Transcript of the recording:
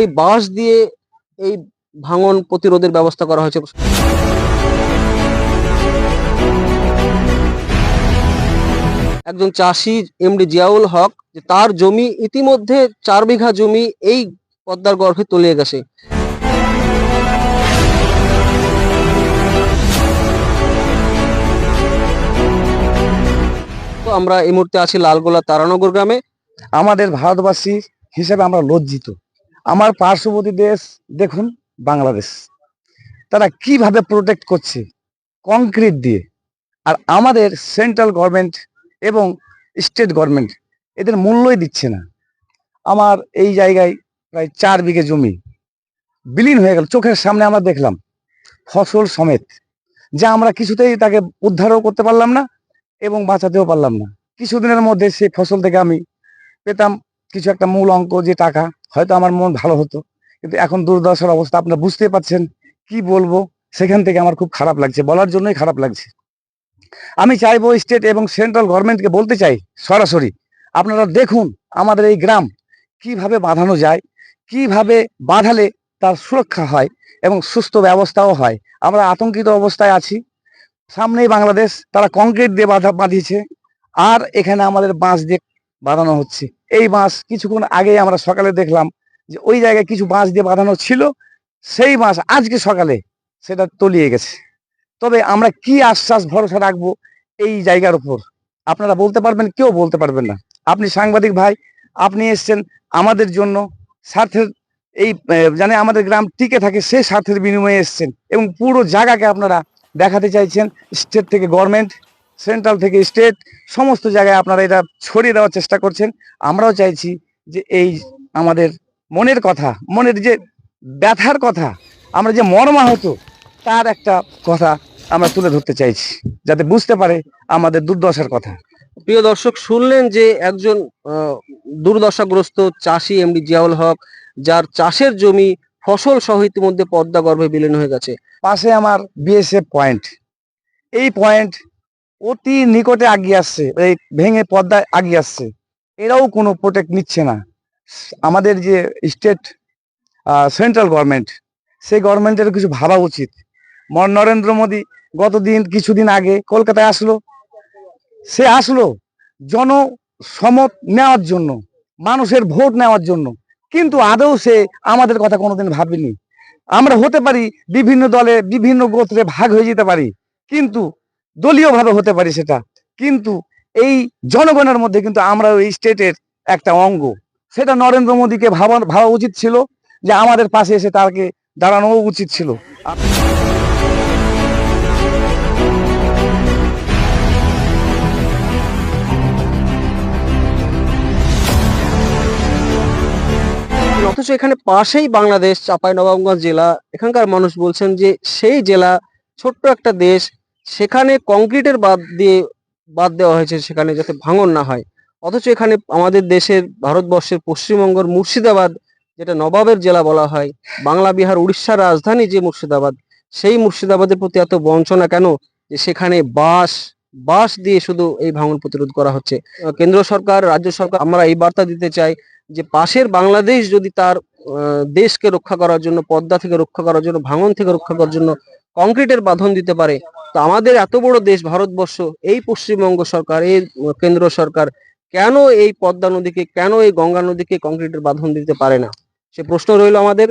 এই বাঁশ দিয়ে এই ভাঙন প্রতিরোধের ব্যবস্থা করা হয়েছে। একজন চাষি এমডি জিয়াউল হক, যে তার জমি ইতিমধ্যে চার বিঘা জমি এই পদ্মার গর্ভে তলিয়ে গেছে। আমরা এই মুহূর্তে আছি লালগোলা তারানগর গ্রামে। আমাদের ভারতবাসী হিসেবে আমরা লজ্জিত। আমার পার্শ্ববর্তী দেশ, দেখুন, বাংলাদেশ। তারা কীভাবে প্রোটেক্ট করছে? কংক্রিট দিয়ে। আর আমাদের সেন্ট্রাল গভর্নমেন্ট এবং স্টেট গভর্নমেন্ট এদের মূল্যই দিচ্ছে না। আমার এই জায়গায় প্রায় চার বিঘে জমি। বিলীন হয়ে গেল। চোখের সামনে আমরা দেখলাম, ফসল সমেত, যা আমরা কিছুতেই তাকে উদ্ধারও করতে পারলাম না এবং বাঁচাতেও পারলাম না। কিছুদিনের মধ্যে সেই ফসল থেকে আমি পেতাম কিছু একটা মূল অঙ্ক যে টাকা, হয়তো আমার মন ভালো হতো। কিন্তু এখন দুর্দশার অবস্থা, আপনারা বুঝতে পারছেন কি বলব? সেখান থেকে আমার খুব খারাপ লাগছে, বলার জন্যই খারাপ লাগছে। আমি চাইব স্টেট এবং সেন্ট্রাল গভর্নমেন্টকে বলতে চাই, সরাসরি, আপনারা দেখুন আমাদের এই গ্রাম কীভাবে বাঁধানো যায়, কীভাবে বাঁধালে তার সুরক্ষা হয় এবং সুস্থ ব্যবস্থাও হয়। আমরা আতঙ্কিত অবস্থায় আছি। সামনেই বাংলাদেশ, তারা কংক্রিট দিয়ে বাঁধা, বাঁধিয়েছে। আর এখানে আমাদের বাঁশ দিয়ে বাঁধানো হচ্ছে। এই বাঁশ কিছুক্ষণ আগে আমরা সকালে দেখলাম যে ওই জায়গায় কিছু বাঁশ দিয়ে বাঁধানো ছিল। সেই বাঁশ আজকে সকালে সেটা তলিয়ে গেছে। তবে আমরা কি আশ্বাস ভরসা রাখব এই জায়গার উপর? আপনারা বলতে পারবেন, কেউ বলতে পারবেন না। আপনি সাংবাদিক ভাই, আপনি এসছেন আমাদের জন্য স্বার্থের এই জানে আমাদের গ্রাম টিকে থাকে সেই স্বার্থের বিনিময়ে এসছেন এবং পুরো জায়গাকে আপনারা দেখাতে চাইছেন, স্টেট থেকে গভর্নমেন্ট। সেন্ট্রাল থেকে স্টেট সমস্ত জায়গায় আপনারা এটা ছড়িয়ে দেওয়ার চেষ্টা করছেন। আমরাও চাইছি যে এই আমাদের মনের কথা মনের যে ব্যথার কথা আমরা যে মর্মাহত তার একটা কথা আমরা তুলে ধরতে চাইছি যাতে বুঝতে পারে আমাদের দুর্দশার কথা। প্রিয় দর্শক শুনলেন যে একজন দুর্দশাগ্রস্ত চাষি এমডি জিয়াউল হক যার চাষের জমি ফসল সহ ইতিমধ্যে পদ্মা গর্ভে বিলীন হয়ে গেছে। পাশে আমার বিএসএফ পয়েন্ট। এই পয়েন্ট অতি নিকটে আগিয়ে আসছে, এই ভেঙে পদ্মায় আগিয়ে আসছে। এরাও কোনো প্রোটেক্ট নিচ্ছে না। আমাদের যে স্টেট সেন্ট্রাল গভর্নমেন্ট সেই গভর্নমেন্টের কিছু ভাবা উচিত। নরেন্দ্র মোদী গতদিন, কিছুদিন আগে কলকাতায় আসলো। সে আসলো জনসমত নেওয়ার জন্য, মানুষের ভোট নেওয়ার জন্য। কিন্তু আদৌ সে আমাদের কথা কোনোদিন ভাবেনি। আমরা হতে পারি বিভিন্ন দলে, বিভিন্ন গোত্রে ভাগ হয়ে যেতে পারি। কিন্তু দলীয় ভাবে হতে পারি সেটা। কিন্তু এই জনগণের মধ্যে কিন্তু আমরা ওই স্টেটের একটা অঙ্গ। সেটা নরেন্দ্র মোদীকে ভাবা ভাবা উচিত ছিল যে আমাদের পাশে এসে তাকে দাঁড়ানো উচিত ছিল। অথচ এখানে পাশেই বাংলাদেশ, চাঁপাইনবাবগঞ্জ জেলা, এখানকার মানুষ বলছেন যে সেই জেলা ছোট্ট একটা দেশ সেখানে কংক্রিটের বাদ দিয়ে বাদ দেওয়া হয়েছে সেখানে যাতে ভাঙন না হয়। অথচ এখানে আমাদের দেশের, ভারতবর্ষের পশ্চিমবঙ্গের মুর্শিদাবাদ, যেটা নবাবের জেলা বলা হয়, বাংলা, বিহার, উড়িষ্যার রাজধানী যে মুর্শিদাবাদ, সেই মুর্শিদাবাদের প্রতি এত বঞ্চনা কেন? যে সেখানে বাঁশ বাঁশ দিয়ে শুধু এই ভাঙন প্রতিরোধ করা হচ্ছে। কেন্দ্র সরকার, রাজ্য সরকার, আমরা এই বার্তা দিতে চাই যে পাশের বাংলাদেশ যদি তার দেশকে রক্ষা করার জন্য, পদ্মা থেকে রক্ষা করার জন্য, ভাঙন থেকে রক্ষা করার জন্য কংক্রিটের বাঁধন দিতে পারে। তো আমাদের এত বড় দেশ ভারতবর্ষ, এই পশ্চিমবঙ্গ সরকার, এই কেন্দ্র সরকার কেন এই পদ্মা নদীকে, কেন এই গঙ্গা নদীকে কংক্রিটের বাঁধন দিতে পারে না? সে প্রশ্ন রইল আমাদের।